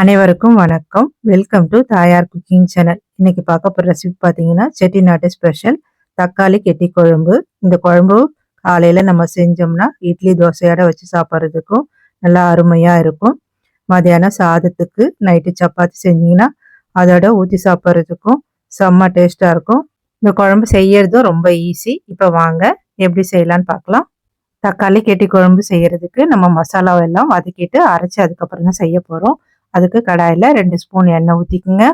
அனைவருக்கும் வணக்கம். Welcome to Thayar cooking channel இன்னைக்கு பார்க்க போகிற ரெசிபி பார்த்தீங்கன்னா செட்டிநாட்டு ஸ்பெஷல் தக்காளி கெட்டி குழம்பு. இந்த குழம்பு காலையில் நம்ம செஞ்சோம்னா இட்லி தோசையோட வச்சு சாப்பிட்றதுக்கும் நல்லா அருமையாக இருக்கும். மதியானம் சாதத்துக்கு நைட்டு சப்பாத்தி செஞ்சிங்கன்னா அதோட ஊற்றி சாப்பிட்றதுக்கும் செம்ம டேஸ்ட்டாக இருக்கும். இந்த குழம்பு செய்யறதும் ரொம்ப ஈஸி இப்போ வாங்க எப்படி செய்யலான்னு பார்க்கலாம். தக்காளி கெட்டி குழம்பு செய்யறதுக்கு நம்ம மசாலாவெல்லாம் வதக்கிட்டு அரைச்சி அதுக்கப்புறம் தான் செய்ய போகிறோம் அதுக்கு கடாயில் ரெண்டு ஸ்பூன் எண்ணெய் ஊற்றிக்குங்க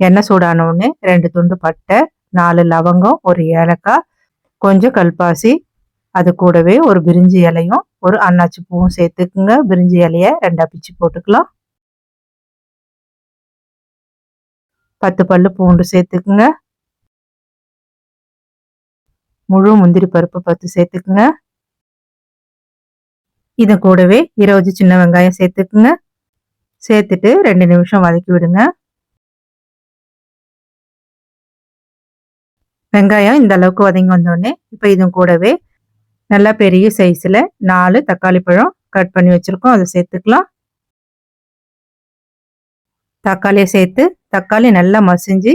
எண்ணெய் சூடானவுடனே ரெண்டு துண்டு பட்டை நாலு லவங்கம் ஒரு ஏலக்காய் கொஞ்சம் கல்பாசி அது கூடவே ஒரு பிரிஞ்சி இலையும் ஒரு அன்னாச்சி பூவும் சேர்த்துக்குங்க. பிரிஞ்சி இலையை ரெண்டா பிச்சு போட்டுக்கலாம். பத்து பல்லு பூண்டு சேர்த்துக்குங்க. முழு முந்திரி பருப்பு பத்து சேர்த்துக்குங்க. இது கூடவே இருபது சின்ன வெங்காயம் சேர்த்துக்குங்க. சேர்த்துட்டு ரெண்டு நிமிஷம் வதக்கி விடுங்க. வெங்காயம் இந்த அளவுக்கு வதங்கி வந்தோடனே இப்போ இதுவும் கூடவே நல்லா பெரிய சைஸில் நாலு தக்காளி பழம் கட் பண்ணி வச்சுருக்கோம். அதை சேர்த்துக்கலாம். தக்காளியை சேர்த்து தக்காளி நல்லா மசிஞ்சு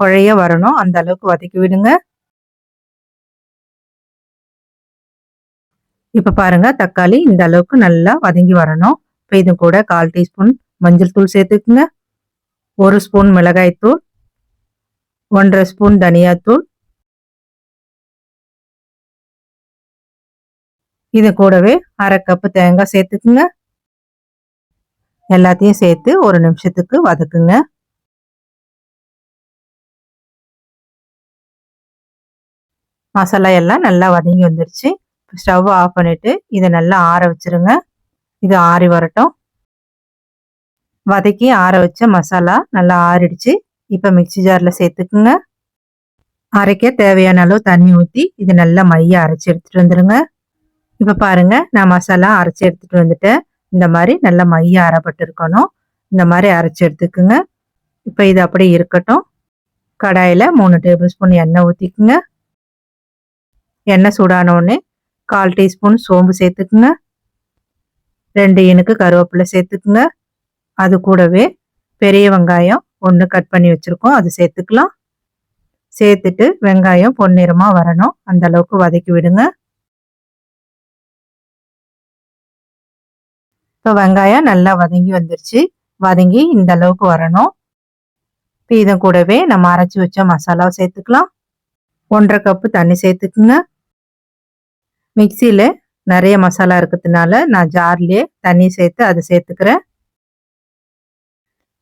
குழைய வரணும். அந்த அளவுக்கு வதக்கி விடுங்க. இப்போ பாருங்கள் தக்காளி இந்த அளவுக்கு நல்லா வதங்கி வரணும். இப்போ இது கூட கால் டீஸ்பூன் மஞ்சள் தூள் சேர்த்துக்குங்க. ஒரு ஸ்பூன் மிளகாய்த்தூள் ஒன்றரை ஸ்பூன் தனியாத்தூள் இது கூடவே அரை கப்பு தேங்காய் சேர்த்துக்குங்க. எல்லாத்தையும் சேர்த்து ஒரு நிமிஷத்துக்கு வதக்குங்க. மசாலா எல்லாம் நல்லா வதங்கி வந்துருச்சு. ஸ்டவ் ஆஃப் பண்ணிட்டு இதை நல்லா ஆற வச்சிருங்க. இது ஆறி வரட்டும். வதக்கி ஆற வச்ச மசாலா நல்லா ஆறிடுச்சு. இப்போ மிக்சி ஜாரில் சேர்த்துக்குங்க. அரைக்க தேவையான அளவு தண்ணி ஊற்றி இது நல்லா மைய அரைச்சி எடுத்துகிட்டு வந்துடுங்க இப்போ பாருங்க நான் மசாலா அரைச்சி எடுத்துகிட்டு வந்துட்டேன். இந்த மாதிரி நல்லா மைய அரைப்பட்டு இருக்கணும். இந்த மாதிரி அரைச்சி எடுத்துக்குங்க. இப்போ இது அப்படியே இருக்கட்டும். கடாயில் மூணு டேபிள் ஸ்பூன் எண்ணெய் ஊற்றிக்குங்க எண்ணெய் சூடானோடனே கால் டீஸ்பூன் சோம்பு சேர்த்துக்குங்க. ரெண்டு இனுக்கு கருவேப்பிலை சேர்த்துக்குங்க. அது கூடவே பெரிய வெங்காயம் ஒன்று கட் பண்ணி வச்சுருக்கோம். அது சேர்த்துக்கலாம். சேர்த்துட்டு வெங்காயம் பொன்னிறமாக வரணும். அந்த அளவுக்கு வதக்கி விடுங்க. இப்போ வெங்காயம் நல்லா வதங்கி வந்துருச்சு. வதங்கி இந்த அளவுக்கு வரணும். இப்போ இதன் கூடவே நம்ம அரைச்சி வச்ச மசாலாவை சேர்த்துக்கலாம். ஒன்றரை கப்பு தண்ணி சேர்த்துக்குங்க. மிக்சியில் நிறைய மசாலா இருக்கிறதுனால நான் ஜார்லேயே தண்ணி சேர்த்து அதை சேர்த்துக்கிறேன்.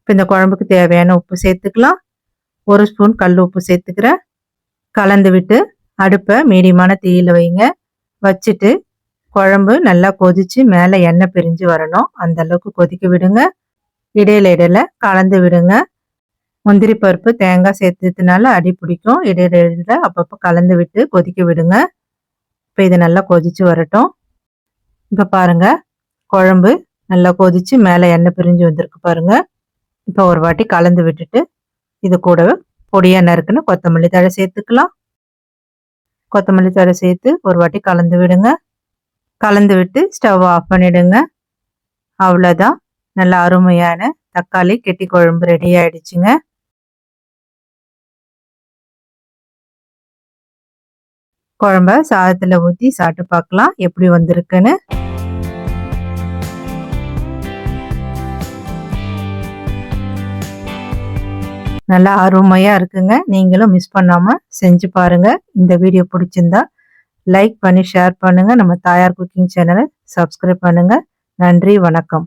இப்போ இந்த குழம்புக்கு தேவையான உப்பு சேர்த்துக்கலாம். ஒரு ஸ்பூன் கல் உப்பு சேர்த்துக்கிறேன். கலந்து விட்டு அடுப்பை மீடியமான தீயில் வைங்க. வச்சுட்டு குழம்பு நல்லா கொதிச்சு மேலே எண்ணெய் பிரிஞ்சு வரணும். அந்த அளவுக்கு கொதிக்க விடுங்க. இடையில இடையில கலந்து விடுங்க. முந்திரி பருப்பு தேங்காய் சேர்த்ததுனால அடி பிடிக்கும். இடையில இடையில அப்பப்போ கலந்து விட்டு கொதிக்க விடுங்க. இப்போ இது நல்லா கொதிச்சு வரட்டும். இப்போ பாருங்கள் குழம்பு நல்லா கொதிச்சு மேலே எண்ணெய் பிரிஞ்சு வந்திருக்கு பாருங்கள் இப்போ ஒரு வாட்டி கலந்து விட்டுட்டு இது கூடவே பொடியாக நறுக்குன்னு கொத்தமல்லி தழை சேர்த்துக்கலாம். கொத்தமல்லி தழை சேர்த்து ஒரு வாட்டி கலந்து விடுங்க. கலந்து விட்டு ஸ்டவ் ஆஃப் பண்ணிடுங்க. அவ்வளோதான் நல்ல அருமையான தக்காளி கெட்டி குழம்பு ரெடி ஆயிடுச்சுங்க. குழம்ப சாதத்தில் ஊற்றி சாப்பிட்டு பார்க்கலாம். எப்படி வந்திருக்குன்னு. நல்லா அருமையாக இருக்குங்க. நீங்களும் மிஸ் பண்ணாமல் செஞ்சு பாருங்கள் இந்த வீடியோ பிடிச்சிருந்தா லைக் பண்ணி ஷேர் பண்ணுங்கள் நம்ம தாயார் குக்கிங் சேனலை சப்ஸ்கிரைப் பண்ணுங்கள் நன்றி வணக்கம்.